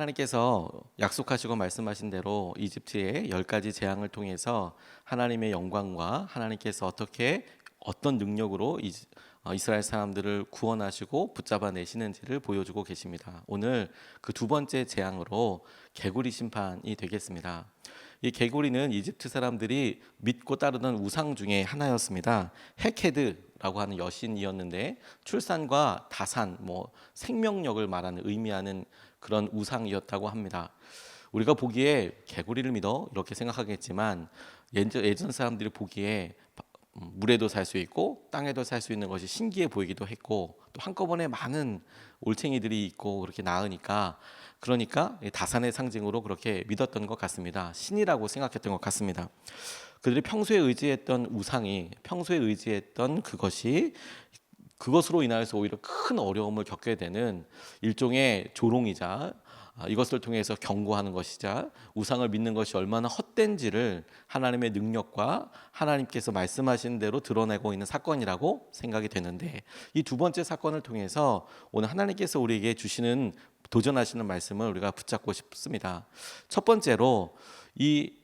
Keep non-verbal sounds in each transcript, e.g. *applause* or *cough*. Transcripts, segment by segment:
하나님께서 약속하시고 말씀하신 대로 이집트의 열 가지 재앙을 통해서 하나님의 영광과 하나님께서 어떻게 어떤 능력으로 이- 어, 이스라엘 사람들을 구원하시고 붙잡아 내시는지를 보여주고 계십니다. 오늘 그 두 번째 재앙으로 개구리 심판이 되겠습니다. 이 개구리는 이집트 사람들이 믿고 따르던 우상 중에 하나였습니다. 헤케드라고 하는 여신이었는데 출산과 다산, 뭐 생명력을 말하는 의미하는 그런 우상이었다고 합니다. 우리가 보기에 개구리를 믿어 이렇게 생각하겠지만 예전, 사람들이 보기에 바- 음, 물에도 살 수 있고 땅에도 살 수 있는 것이 신기해 보이기도 했고 또 한꺼번에 많은 올챙이들이 있고 그렇게 나으니까 그러니까 이 다산의 상징으로 그렇게 믿었던 것 같습니다. 신이라고 생각했던 것 같습니다. 그들이 평소에 의지했던 우상이 평소에 의지했던 그것이 그것으로 인하여서 오히려 큰 어려움을 겪게 되는 일종의 조롱이자 아, 이것을 통해서 경고하는 것이자 우상을 믿는 것이 얼마나 헛된지를 하나님의 능력과 하나님께서 말씀하신 대로 드러내고 있는 사건이라고 생각이 되는데 이 두 번째 사건을 통해서 오늘 하나님께서 우리에게 주시는 도전하시는 말씀을 우리가 붙잡고 싶습니다. 첫 번째로 이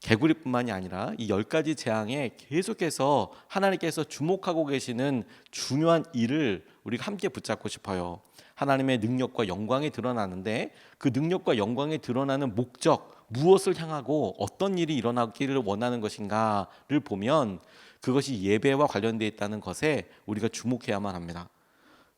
개구리뿐만이 아니라 이 열 가지 재앙에 계속해서 하나님께서 주목하고 계시는 중요한 일을 우리가 함께 붙잡고 싶어요. 하나님의 능력과 영광이 드러나는데 그 능력과 영광이 드러나는 목적 무엇을 향하고 어떤 일이 일어나기를 원하는 것인가를 보면 그것이 예배와 관련되어 있다는 것에 우리가 주목해야만 합니다.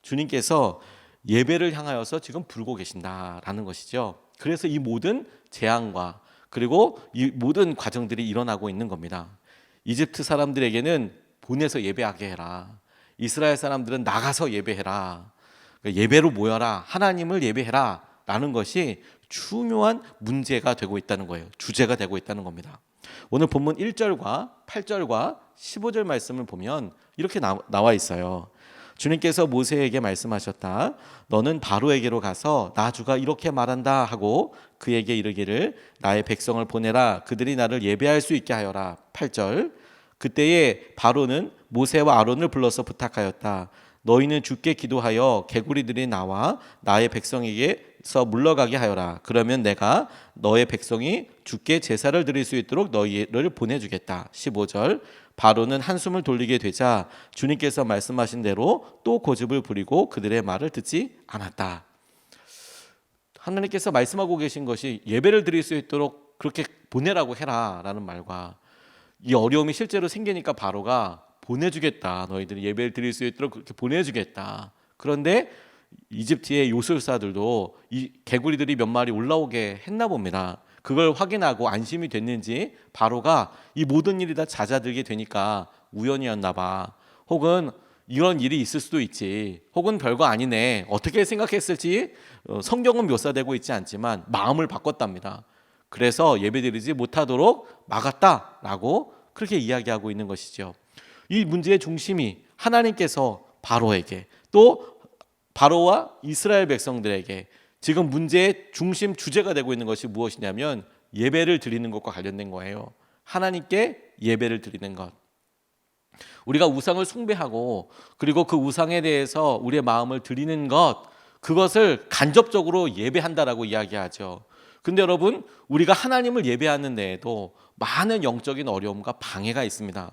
주님께서 예배를 향하여서 지금 불고 계신다라는 것이죠. 그래서 이 모든 재앙과 그리고 이 모든 과정들이 일어나고 있는 겁니다. 이집트 사람들에게는 보내서 예배하게 해라. 이스라엘 사람들은 나가서 예배해라. 그러니까 예배로 모여라. 하나님을 예배해라. 라는 것이 중요한 문제가 되고 있다는 거예요. 주제가 되고 있다는 겁니다. 오늘 본문 1절과 8절과 15절 말씀을 보면 이렇게 나, 나와 있어요. 주님께서 모세에게 말씀하셨다. 너는 바로에게로 가서 나 주가 이렇게 말한다 하고 그에게 이르기를 나의 백성을 보내라. 그들이 나를 예배할 수 있게 하여라. 8절. 그때에 바로는 모세와 아론을 불러서 부탁하였다. 너희는 주께 기도하여 개구리들이 나와 나의 백성에게서 물러가게 하여라. 그러면 내가 너의 백성이 주께 제사를 드릴 수 있도록 너희를 보내주겠다. 15절. 바로는 한숨을 돌리게 되자 주님께서 말씀하신 대로 또 고집을 부리고 그들의 말을 듣지 않았다. 하나님께서 말씀하고 계신 것이 예배를 드릴 수 있도록 그렇게 보내라고 해라라는 말과 이 어려움이 실제로 생기니까 바로가 보내주겠다. 너희들이 예배를 드릴 수 있도록 그렇게 보내주겠다. 그런데 이집트의 요술사들도 이 개구리들이 몇 마리 올라오게 했나 봅니다. 그걸 확인하고 안심이 됐는지 바로가 이 모든 일이 다 잦아들게 되니까 우연이었나 봐. 혹은 이런 일이 있을 수도 있지. 혹은 별거 아니네. 어떻게 생각했을지 어, 성경은 묘사되고 있지 않지만 마음을 바꿨답니다. 그래서 예배드리지 못하도록 막았다라고 그렇게 이야기하고 있는 것이죠. 이 문제의 중심이 하나님께서 바로에게 또 바로와 이스라엘 백성들에게 지금 문제의 중심 주제가 되고 있는 것이 무엇이냐면 예배를 드리는 것과 관련된 거예요. 하나님께 예배를 드리는 것. 우리가 우상을 숭배하고 그리고 그 우상에 대해서 우리의 마음을 드리는 것 그것을 간접적으로 예배한다라고 이야기하죠. 근데 여러분 우리가 하나님을 예배하는 데에도 많은 영적인 어려움과 방해가 있습니다.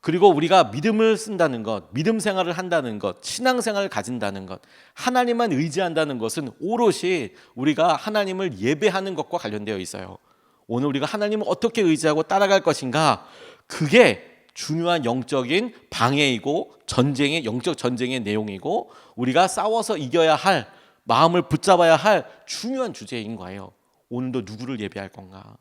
그리고 우리가 믿음을 쓴다는 것, 믿음 생활을 한다는 것, 신앙 생활을 가진다는 것, 하나님만 의지한다는 것은 오롯이 우리가 하나님을 예배하는 것과 관련되어 있어요. 오늘 우리가 하나님을 어떻게 의지하고 따라갈 것인가, 그게 중요한 영적인 방해이고 전쟁의 영적 전쟁의 내용이고 우리가 싸워서 이겨야 할 마음을 붙잡아야 할 중요한 주제인 거예요. 오늘도 누구를 예배할 건가?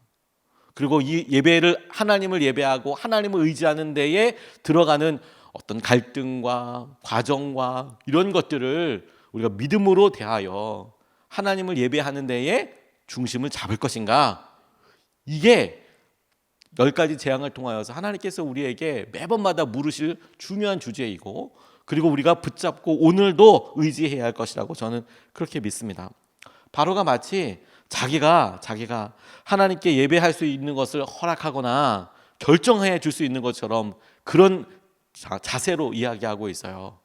그리고 이 예배를 하나님을 예배하고 하나님을 의지하는 데에 들어가는 어떤 갈등과 과정과 이런 것들을 우리가 믿음으로 대하여 하나님을 예배하는 데에 중심을 잡을 것인가? 이게 열 가지 재앙을 통하여서 하나님께서 우리에게 매번마다 물으실 중요한 주제이고 그리고 우리가 붙잡고 오늘도 의지해야 할 것이라고 저는 그렇게 믿습니다. 바로가 마치 자기가 자기가 하나님께 예배할 수 있는 것을 허락하거나 결정해 줄 수 있는 것처럼 그런 자, 자세로 이야기하고 있어요.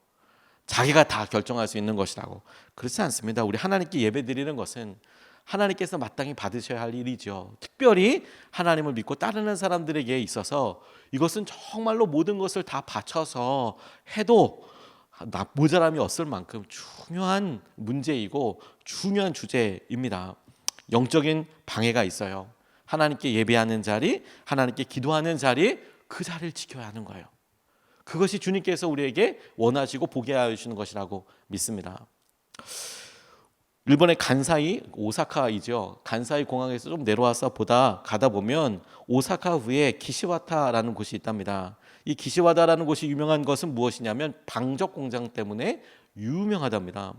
자기가 다 결정할 수 있는 것이라고. 그렇지 않습니다. 우리 하나님께 예배 드리는 것은 하나님께서 마땅히 받으셔야 할 일이죠. 특별히 하나님을 믿고 따르는 사람들에게 있어서 이것은 정말로 모든 것을 다 바쳐서 해도 나- 모자람이 없을 만큼 중요한 문제이고 중요한 주제입니다. 영적인 방해가 있어요. 하나님께 예배하는 자리, 하나님께 기도하는 자리, 그 자리를 지켜야 하는 거예요. 그것이 주님께서 우리에게 원하시고 보게 하시는 것이라고 믿습니다. 일본의 간사이 오사카이죠. 간사이 공항에서 좀 내려와서 보다 가다 보면 오사카 후에 기시와타라는 곳이 있답니다. 이 기시와다라는 곳이 유명한 것은 무엇이냐면 방적 공장 때문에 유명하답니다.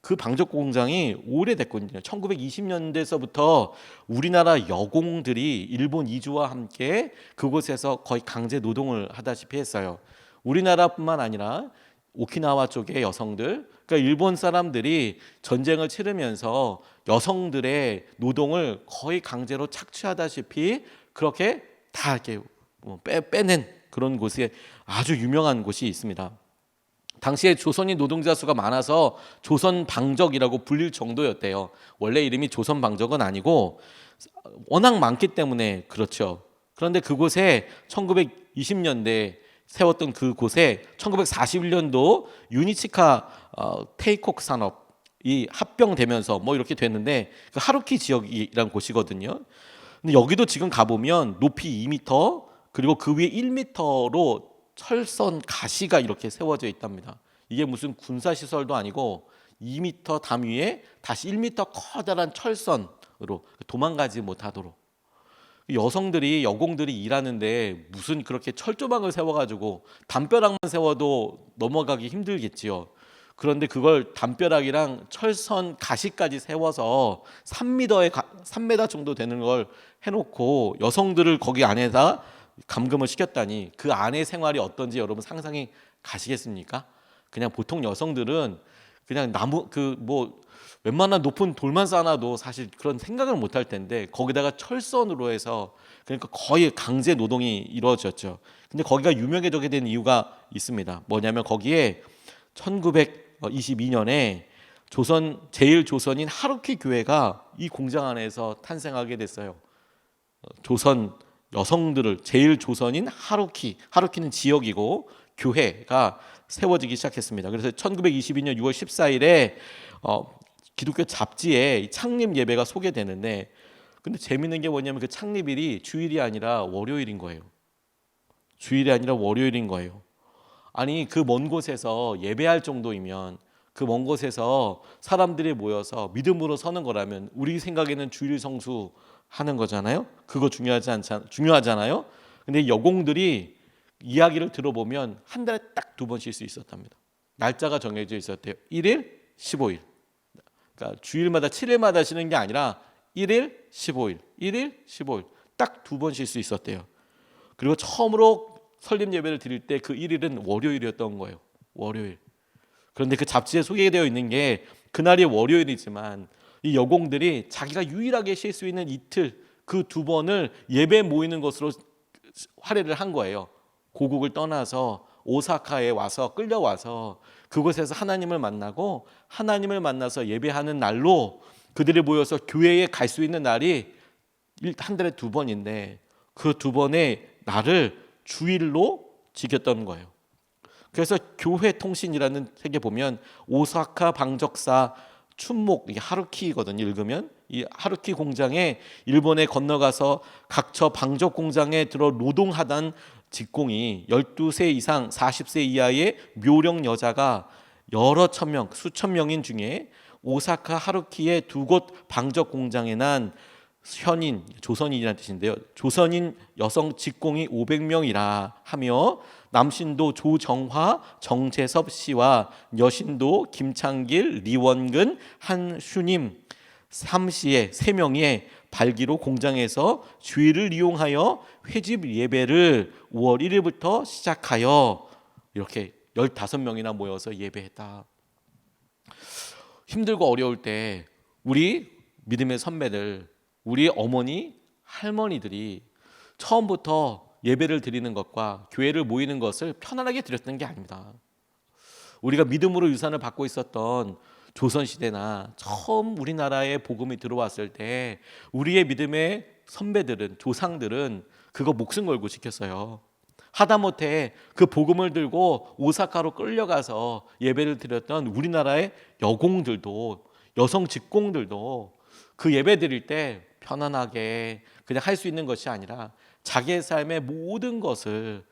그 방적 공장이 오래됐거든요. 1920년대서부터 우리나라 여공들이 일본 이주와 함께 그곳에서 거의 강제 노동을 하다시피 했어요. 우리나라뿐만 아니라 오키나와 쪽의 여성들, 그러니까 일본 사람들이 전쟁을 치르면서 여성들의 노동을 거의 강제로 착취하다시피 그렇게 다 이렇게 뭐 빼, 빼낸 그런 곳에 아주 유명한 곳이 있습니다. 당시에 조선인 노동자 수가 많아서 조선 방적이라고 불릴 정도였대요. 원래 이름이 조선 방적은 아니고 워낙 많기 때문에 그렇죠. 그런데 그곳에 1920년대 세웠던 그 곳에 1941년도 유니치카 어, 테이콕 산업이 합병되면서 뭐 이렇게 됐는데 그 하루키 지역이란 곳이거든요. 근데 여기도 지금 가보면 높이 2m 그리고 그 위에 1m로 철선 가시가 이렇게 세워져 있답니다. 이게 무슨 군사 시설도 아니고 2m 담 위에 다시 1m 커다란 철선으로 도망가지 못하도록 여성들이 여공들이 일하는데 무슨 그렇게 철조망을 세워가지고 담벼락만 세워도 넘어가기 힘들겠지요. 그런데 그걸 담벼락이랑 철선 가시까지 세워서 3m에 3m 정도 되는 걸 해놓고 여성들을 거기 안에다 감금을 시켰다니 그 안의 생활이 어떤지 여러분 상상이 가시겠습니까? 그냥 보통 여성들은 그냥 나무 그 뭐 웬만한 높은 돌만 쌓아도 사실 그런 생각을 못 할 텐데 거기다가 철선으로 해서 그러니까 거의 강제 노동이 이루어졌죠. 근데 거기가 유명해지게 된 이유가 있습니다. 뭐냐면 거기에 1922년에 조선 제일 조선인 하루키 교회가 이 공장 안에서 탄생하게 됐어요. 어, 조선 여성들을 제일 조선인 하루키 하루키는 지역이고 교회가 세워지기 시작했습니다. 그래서 1922년 6월 14일에 어, 기독교 잡지에 창립 예배가 소개되는데 근데 재밌는 게 뭐냐면 그 창립일이 주일이 아니라 월요일인 거예요. 주일이 아니라 월요일인 거예요. 아니 그 먼 곳에서 예배할 정도이면 그 먼 곳에서 사람들이 모여서 믿음으로 서는 거라면 우리 생각에는 주일 성수 하는 거잖아요. 그거 중요하지 않잖 중요하잖아요. 근데 여공들이 이야기를 들어보면 한 달에 딱 두 번 쉴 수 있었답니다. 날짜가 정해져 있었대요. 1일, 15일. 그러니까 주일마다 7일마다 쉬는 게 아니라 1일, 15일, 1일, 15일 딱 두 번 쉴 수 있었대요. 그리고 처음으로 설립 예배를 드릴 때 그 1일은 월요일이었던 거예요. 월요일. 그런데 그 잡지에 소개되어 있는 게 그날이 월요일이지만 이 여공들이 자기가 유일하게 쉴 수 있는 이틀 그 두 번을 예배 모이는 것으로 할애를 한 거예요. 고국을 떠나서 오사카에 와서 끌려와서 그곳에서 하나님을 만나고 하나님을 만나서 예배하는 날로 그들이 모여서 교회에 갈 수 있는 날이 일- 한 달에 두 번인데 그 두 번의 날을 주일로 지켰던 거예요. 그래서 교회 통신이라는 책에 보면 오사카 방적사 춘목 하루키거든요. 읽으면 이 하루키 공장에 일본에 건너가서 각처 방적 공장에 들어 노동하던 직공이 12세 이상 40세 이하의 묘령 여자가 여러 천 명, 수천 명인 중에 오사카 하루키의 두 곳 방적 공장에 난 현인, 조선인이라는 뜻인데요. 조선인 여성 직공이 500명이라 하며 남신도 조정화, 정재섭 씨와 여신도 김창길, 리원근, 한슈님 삼시의 세 명의 발기로 공장에서 주일을 이용하여 회집 예배를 5월 1일부터 시작하여 이렇게 15명이나 모여서 예배했다. 힘들고 어려울 때 우리 믿음의 선배들, 우리 어머니, 할머니들이 처음부터 예배를 드리는 것과 교회를 모이는 것을 편안하게 드렸던 게 아닙니다. 우리가 믿음으로 유산을 받고 있었던 조선 시대나 처음 우리나라에 복음이 들어왔을 때 우리의 믿음의 선배들은 조상들은 그거 목숨 걸고 지켰어요. 하다못해 그 복음을 들고 오사카로 끌려가서 예배를 드렸던 우리나라의 여공들도 여성 직공들도 그 예배 드릴 때 편안하게 그냥 할 수 있는 것이 아니라 자기의 삶의 모든 것을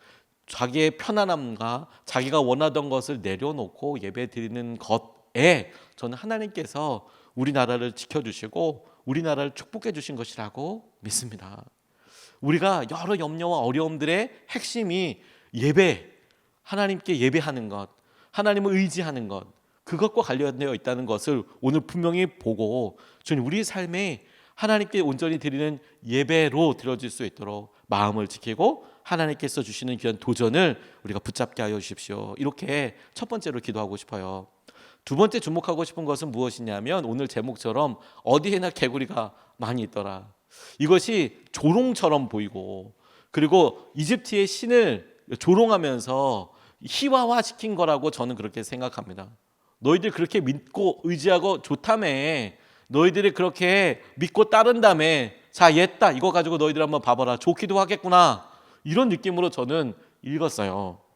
자기의 편안함과 자기가 원하던 것을 내려놓고 예배 드리는 것 에 저는 하나님께서 우리나라를 지켜주시고 우리나라를 축복해 주신 것이라고 믿습니다. 우리가 여러 염려와 어려움들의 핵심이 예배, 하나님께 예배하는 것, 하나님을 의지하는 것, 그것과 관련되어 있다는 것을 오늘 분명히 보고 주님 우리 삶에 하나님께 온전히 드리는 예배로 드려질 수 있도록 마음을 지키고 하나님께서 주시는 귀한 도전을 우리가 붙잡게 하여 주십시오. 이렇게 첫 번째로 기도하고 싶어요. 두 번째 주목하고 싶은 것은 무엇이냐면 오늘 제목처럼 어디에나 개구리가 많이 있더라. 이것이 조롱처럼 보이고 그리고 이집트의 신을 조롱하면서 희화화 시킨 거라고 저는 그렇게 생각합니다. 너희들 그렇게 믿고 의지하고 좋다며 너희들이 그렇게 믿고 따른다며 자 옛다 이거 가지고 너희들 한번 봐봐라 좋기도 하겠구나 이런 느낌으로 저는 읽었어요.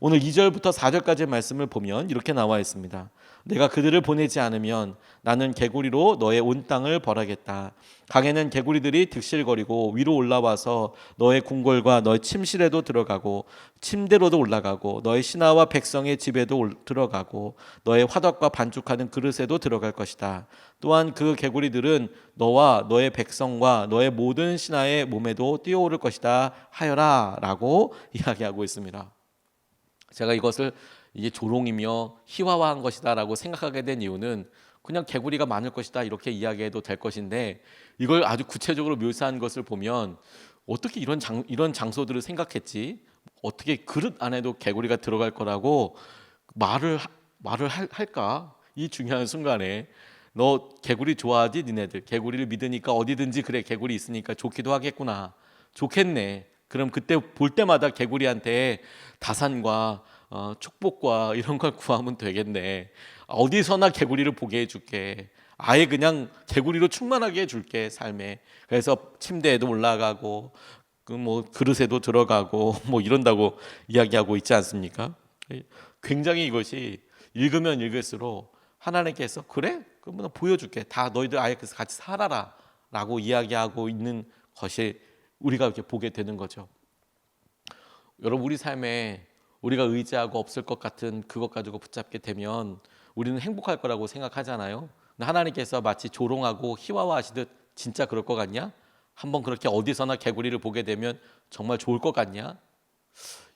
오늘 2절부터 4절까지의 말씀을 보면 이렇게 나와 있습니다. 내가 그들을 보내지 않으면 나는 개구리로 너의 온 땅을 벌하겠다. 강에는 개구리들이 득실거리고 위로 올라와서 너의 궁궐과 너의 침실에도 들어가고 침대로도 올라가고 너의 신하와 백성의 집에도 올- 들어가고 너의 화덕과 반죽하는 그릇에도 들어갈 것이다. 또한 그 개구리들은 너와 너의 백성과 너의 모든 신하의 몸에도 뛰어오를 것이다 하여라라고 *laughs* 이야기하고 있습니다. 제가 이것을 이게 조롱이며 희화화한 것이다라고 생각하게 된 이유는 그냥 개구리가 많을 것이다 이렇게 이야기해도 될 것인데 이걸 아주 구체적으로 묘사한 것을 보면 어떻게 이런 장 이런 장소들을 생각했지? 어떻게 그릇 안에도 개구리가 들어갈 거라고 말을 하- 말을 할, 할까? 이 중요한 순간에 너 개구리 좋아하지 니네들? 개구리를 믿으니까 어디든지 그래 개구리 있으니까 좋기도 하겠구나. 좋겠네 그럼 그때 볼 때마다 개구리한테 다산과 어, 축복과 이런 걸 구하면 되겠네. 어디서나 개구리를 보게 해줄게. 아예 그냥 개구리로 충만하게 해줄게 삶에. 그래서 침대에도 올라가고 그 뭐 그릇에도 들어가고 *laughs* 뭐 이런다고 이야기하고 있지 않습니까? 굉장히 이것이 읽으면 읽을수록 하나님께서 그래? 그럼 나 보여줄게. 다 너희들 아예 같이 살아라라고 이야기하고 있는 것이 우리가 이렇게 보게 되는 거죠. 여러분 우리 삶에 우리가 의지하고 없을 것 같은 그것 가지고 붙잡게 되면 우리는 행복할 거라고 생각하잖아요. 하나님께서 마치 조롱하고 희화화하시듯 진짜 그럴 것 같냐? 한번 그렇게 어디서나 개구리를 보게 되면 정말 좋을 것 같냐?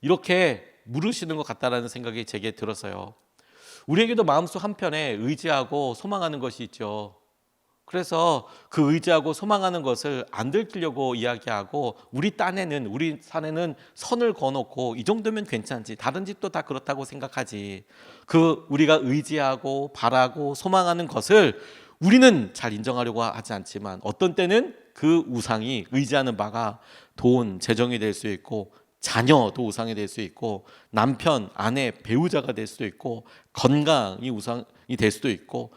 이렇게 물으시는 것 같다라는 생각이 제게 들었어요. 우리에게도 마음속 한편에 의지하고 소망하는 것이 있죠. 그래서 그 의지하고 소망하는 것을 안 들키려고 이야기하고 우리 딴에는 우리 산에는 선을 거놓고 이 정도면 괜찮지 다른 집도 다 그렇다고 생각하지. 그 우리가 의지하고 바라고 소망하는 것을 우리는 잘 인정하려고 하지 않지만 어떤 때는 그 우상이 의지하는 바가 돈 재정이 될 수 있고 자녀도 우상이 될 수 있고 남편 아내 배우자가 될 수도 있고 건강이 우상이 될 수도 있고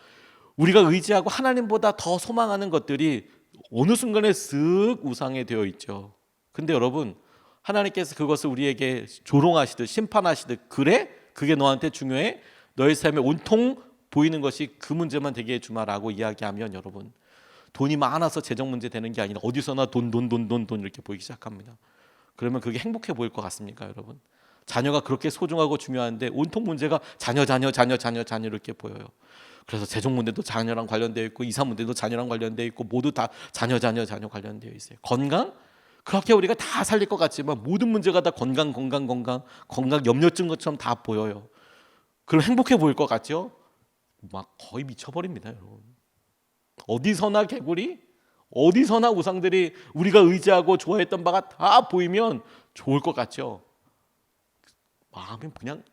우리가 의지하고 하나님보다 더 소망하는 것들이 어느 순간에 쓱 우상이 되어 있죠. 근데 여러분 하나님께서 그것을 우리에게 조롱하시듯 심판하시듯 그래? 그게 너한테 중요해? 너의 삶에 온통 보이는 것이 그 문제만 되게 해주마라고 이야기하면 여러분 돈이 많아서 재정 문제 되는 게 아니라 어디서나 돈 돈 돈 돈 돈 이렇게 보이기 시작합니다. 그러면 그게 행복해 보일 것 같습니까, 여러분? 자녀가 그렇게 소중하고 중요한데 온통 문제가 자녀 자녀 자녀 자녀 자녀 이렇게 보여요. 그래서 재정 문제도 자녀랑 관련되어 있고 이사 문제도 자녀랑 관련되어 있고 모두 다 자녀 자녀 자녀 관련되어 있어요. 건강 그렇게 우리가 다 살릴 것 같지만 모든 문제가 다 건강 건강 건강 건강 염려증 것처럼 다 보여요. 그럼 행복해 보일 것 같죠? 막 거의 미쳐버립니다, 여러분. 어디서나 개구리, 어디서나 우상들이 우리가 의지하고 좋아했던 바가 다 보이면 좋을 것 같죠. 마음이 그냥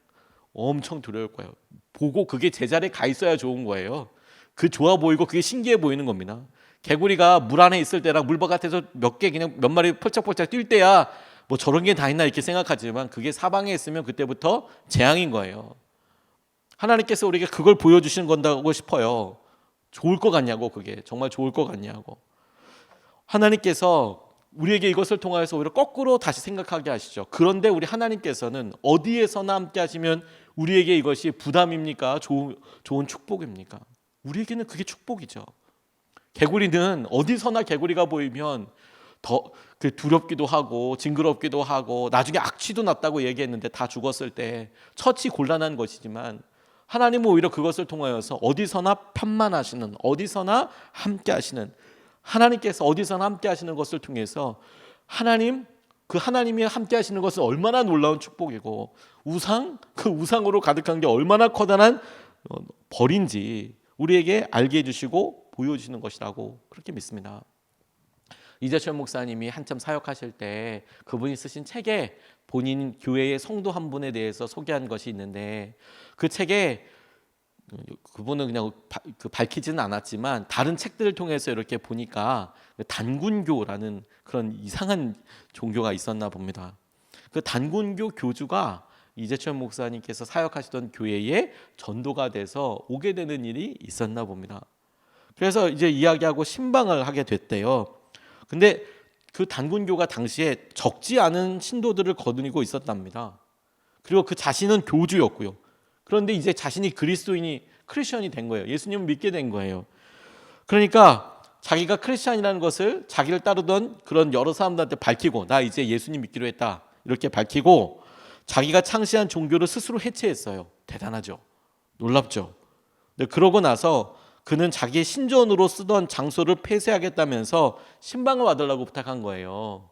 엄청 두려울 거예요. 보고 그게 제자리에 가 있어야 좋은 거예요. 그 좋아 보이고 그게 신기해 보이는 겁니다. 개구리가 물 안에 있을 때랑 물 바깥에서 몇 개 그냥 몇 마리 펄짝펄짝 뛸 때야 뭐 저런 게 다 있나 이렇게 생각하지만 그게 사방에 있으면 그때부터 재앙인 거예요. 하나님께서 우리에게 그걸 보여주시는 건다고 싶어요. 좋을 것 같냐고 그게 정말 좋을 것 같냐고. 하나님께서 우리에게 이것을 통하여서 오히려 거꾸로 다시 생각하게 하시죠. 그런데 우리 하나님께서는 어디에서나 함께 하시면 우리에게 이것이 부담입니까? 좋은, 좋은 축복입니까? 우리에게는 그게 축복이죠. 개구리는 어디서나 개구리가 보이면 더 그 두렵기도 하고 징그럽기도 하고 나중에 악취도 났다고 얘기했는데 다 죽었을 때 처치 곤란한 것이지만 하나님은 오히려 그것을 통하여서 어디서나 편만하시는 어디서나 함께 하시는 하나님께서 어디서나 함께 하시는 것을 통해서 하나님 그 하나님이 함께 하시는 것은 얼마나 놀라운 축복이고 우상 그 우상으로 가득한 게 얼마나 커다란 어, 벌인지 우리에게 알게 해주시고 보여주시는 것이라고 그렇게 믿습니다. 이재철 목사님이 한참 사역하실 때 그분이 쓰신 책에 본인 교회의 성도 한 분에 대해서 소개한 것이 있는데 그 책에 그분은 그냥 바, 그 밝히지는 않았지만 다른 책들을 통해서 이렇게 보니까 단군교라는 그런 이상한 종교가 있었나 봅니다. 그 단군교 교주가 이재철 목사님께서 사역하시던 교회에 전도가 돼서 오게 되는 일이 있었나 봅니다. 그래서 이제 이야기하고 신방을 하게 됐대요. 근데 그 단군교가 당시에 적지 않은 신도들을 거느리고 있었답니다. 그리고 그 자신은 교주였고요. 그런데 이제 자신이 그리스도인이 크리스천이 된 거예요. 예수님을 믿게 된 거예요. 그러니까 자기가 크리스천이라는 것을 자기를 따르던 그런 여러 사람들한테 밝히고 나 이제 예수님 믿기로 했다. 이렇게 밝히고 자기가 창시한 종교를 스스로 해체했어요. 대단하죠. 놀랍죠. 근데 그러고 나서 그는 자기의 신전으로 쓰던 장소를 폐쇄하겠다면서 신방을 받으려고 부탁한 거예요.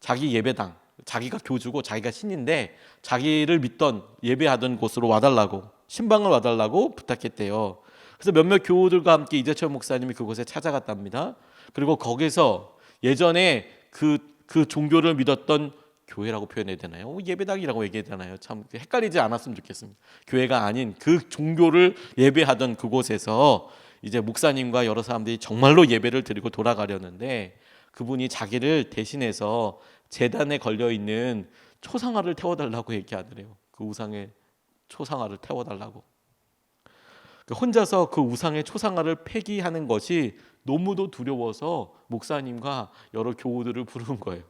자기 예배당, 자기가 교주고 자기가 신인데 자기를 믿던 예배하던 곳으로 와달라고 신방을 와달라고 부탁했대요. 그래서 몇몇 교우들과 함께 이재철 목사님이 그곳에 찾아갔답니다. 그리고 거기서 예전에 그, 그 종교를 믿었던 교회라고 표현해야 되나요? 예배당이라고 얘기해야 되나요? 참 헷갈리지 않았으면 좋겠습니다. 교회가 아닌 그 종교를 예배하던 그곳에서 이제 목사님과 여러 사람들이 정말로 예배를 드리고 돌아가려는데 그분이 자기를 대신해서 재단에 걸려 있는 초상화를 태워달라고 얘기하더래요. 그 우상의 초상화를 태워달라고. 그 혼자서 그 우상의 초상화를 폐기하는 것이 너무도 두려워서 목사님과 여러 교우들을 부른 거예요.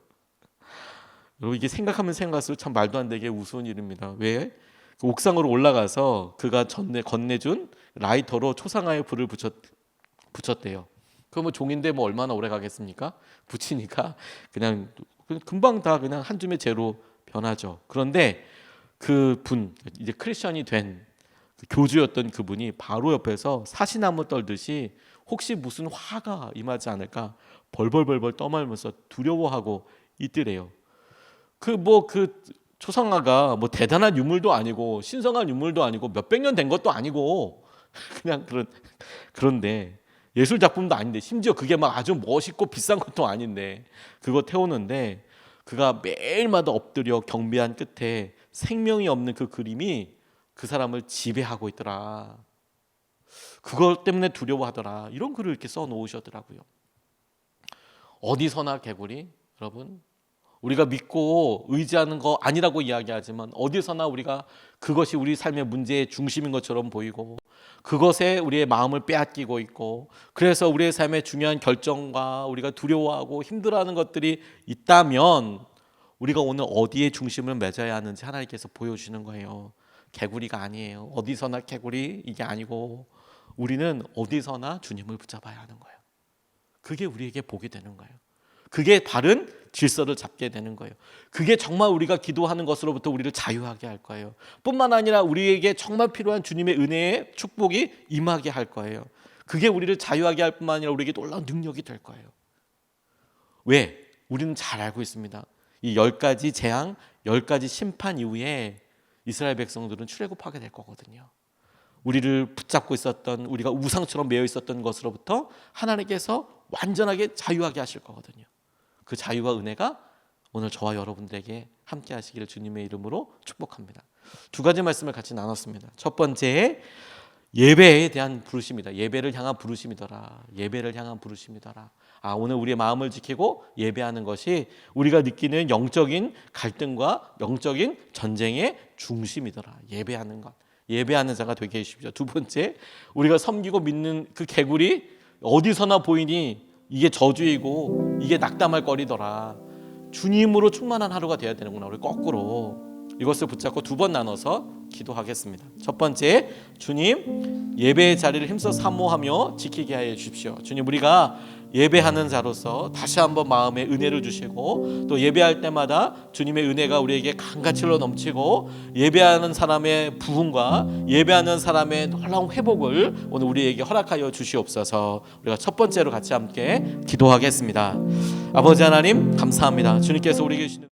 여러분 이게 생각하면 생각할수록 참 말도 안 되게 우스운 일입니다. 왜? 그 옥상으로 올라가서 그가 전내 건네준 라이터로 초상화에 불을 붙였 붙였대요. 그러면 종인데 뭐 얼마나 오래 가겠습니까? 붙이니까 그냥 금방 다 그냥 한 줌의 재로 변하죠. 그런데 그 분 이제 크리스천이 된그 교주였던 그분이 바로 옆에서 사시나무 떨듯이 혹시 무슨 화가 임하지 않을까 벌벌벌벌 떠말면서 두려워하고 있더래요. 그 뭐 그 초상화가 뭐 대단한 유물도 아니고 신성한 유물도 아니고 몇백 년 된 것도 아니고 *laughs* 그냥 그런 그런데 예술 작품도 아닌데 심지어 그게 막 아주 멋있고 비싼 것도 아닌데 그거 태우는데 그가 매일마다 엎드려 경배한 끝에 생명이 없는 그 그림이 그 사람을 지배하고 있더라. 그것 때문에 두려워하더라. 이런 글을 이렇게 써 놓으셨더라고요. 어디서나 개구리 여러분 우리가 믿고 의지하는 거 아니라고 이야기하지만 어디서나 우리가 그것이 우리 삶의 문제의 중심인 것처럼 보이고 그것에 우리의 마음을 빼앗기고 있고 그래서 우리의 삶의 중요한 결정과 우리가 두려워하고 힘들어하는 것들이 있다면 우리가 오늘 어디에 중심을 맺어야 하는지 하나님께서 보여주시는 거예요. 개구리가 아니에요. 어디서나 개구리 이게 아니고 우리는 어디서나 주님을 붙잡아야 하는 거예요. 그게 우리에게 복이 되는 거예요. 그게 바른 질서를 잡게 되는 거예요. 그게 정말 우리가 기도하는 것으로부터 우리를 자유하게 할 거예요. 뿐만 아니라 우리에게 정말 필요한 주님의 은혜의 축복이 임하게 할 거예요. 그게 우리를 자유하게 할 뿐만 아니라 우리에게 놀라운 능력이 될 거예요. 왜? 우리는 잘 알고 있습니다. 이 열 가지 재앙, 열 가지 심판 이후에 이스라엘 백성들은 출애굽하게 될 거거든요. 우리를 붙잡고 있었던 우리가 우상처럼 매여 있었던 것으로부터 하나님께서 완전하게 자유하게 하실 거거든요. 그 자유와 은혜가 오늘 저와 여러분들에게 함께 하시기를 주님의 이름으로 축복합니다. 두 가지 말씀을 같이 나눴습니다. 첫 번째 예배에 대한 부르심이다. 예배를 향한 부르심이더라. 예배를 향한 부르심이더라. 아, 오늘 우리의 마음을 지키고 예배하는 것이 우리가 느끼는 영적인 갈등과 영적인 전쟁의 중심이더라. 예배하는 것. 예배하는 자가 되게 해주십시오. 두 번째, 우리가 섬기고 믿는 그 개구리 어디서나 보이니 이게 저주이고 이게 낙담할 거리더라. 주님으로 충만한 하루가 되어야 되는구나. 우리 거꾸로 이것을 붙잡고 두 번 나눠서 기도하겠습니다. 첫 번째, 주님 예배의 자리를 힘써 사모하며 지키게 하여 주십시오. 주님 우리가 예배하는 자로서 다시 한번 마음에 은혜를 주시고 또 예배할 때마다 주님의 은혜가 우리에게 강가치로 넘치고 예배하는 사람의 부흥과 예배하는 사람의 놀라운 회복을 오늘 우리에게 허락하여 주시옵소서. 우리가 첫 번째로 같이 함께 기도하겠습니다. 아버지 하나님 감사합니다. 주님께서 우리에게 주시는